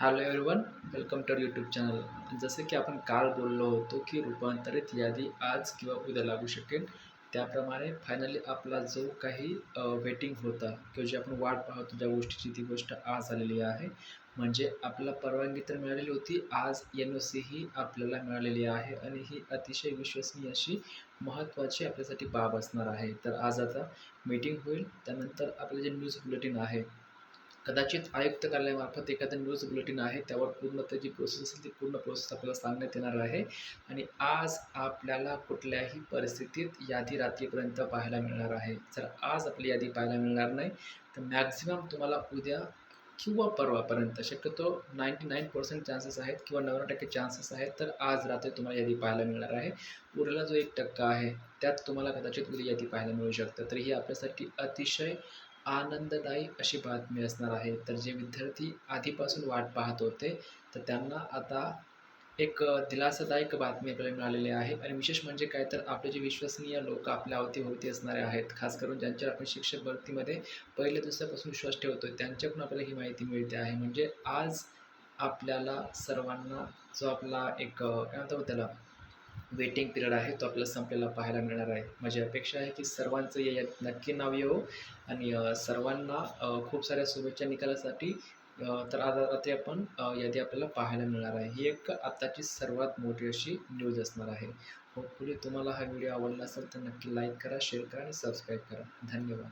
Hello everyone welcome to YouTube channel जसं की आपण काल बोललो होतो की रूपांतरित यादी आज किंवा उद्या लागू शकेल. त्याप्रमाणे फायनली आपला जो काही वेटिंग होता किंवा जे आपण वाट पाहतो ज्या गोष्टीची ती गोष्ट आज आलेली आहे. म्हणजे आपल्याला परवानगी तर मिळालेली होती आज एन ओ सी ही आपल्याला मिळालेली आहे आणि ही अतिशय विश्वसनीय अशी महत्त्वाची आपल्यासाठी बाब असणार आहे. तर आज आता मीटिंग होईल त्यानंतर आपलं जे न्यूज बुलेटिन आहे कदाचित आयुक्त कार्यालयामार्फत एखादं न्यूज बुलेटिन आहे त्यावर पूर्ण त्याची प्रोसेस असेल ती पूर्ण प्रोसेस आपल्याला सांगण्यात येणार आहे. आणि आज आपल्याला कुठल्याही परिस्थितीत यादी रात्रीपर्यंत पाहायला मिळणार आहे. जर आज आपली यादी पाहायला मिळणार नाही तर मॅक्झिमम तुम्हाला उद्या किंवा परवापर्यंत शक्यतो नाईंटी नाईन पर्सेंट चान्सेस आहेत किंवा नव्याण्णव टक्के चान्सेस आहेत तर आज रात्री तुम्हाला यादी पाहायला मिळणार आहे. उरलेला जो एक टक्का आहे त्यात तुम्हाला कदाचित उद्या यादी पाहायला मिळू शकतं. तर ही आपल्यासाठी अतिशय आनंददायी अशी बातमी असणार आहे. तर जे विद्यार्थी आधीपासून वाट पाहत होते तर त्यांना आता एक दिलासादायक बातमी आपल्याला मिळालेली आहे. आणि विशेष म्हणजे काय तर आपले जे विश्वसनीय लोक आपल्या अवतीभोवती असणारे आहेत खास करून ज्यांच्यावर आपण शिक्षक भरतीमध्ये पहिले दुसऱ्यापासून विश्वास ठेवतो त्यांच्याकडून आपल्याला ही माहिती मिळते आहे. म्हणजे आज आपल्याला सर्वांना जो आपला एक काय म्हणतो त्याला वेटिंग पिरियड आहे तो आपल्याला संपलेला पाहायला मिळणार आहे. माझी अपेक्षा आहे की सर्वांचं यात नक्की नाव येऊ आणि सर्वांना खूप साऱ्या शुभेच्छा निकालासाठी तर आज रात्री आपण यादी आपल्याला पाहायला मिळणार आहे. ही एक आत्ताची सर्वात मोठी अशी न्यूज असणार आहे. होपफुली तुम्हाला हा व्हिडिओ आवडला असेल तर नक्की लाईक करा शेअर करा आणि सबस्क्राईब करा. धन्यवाद.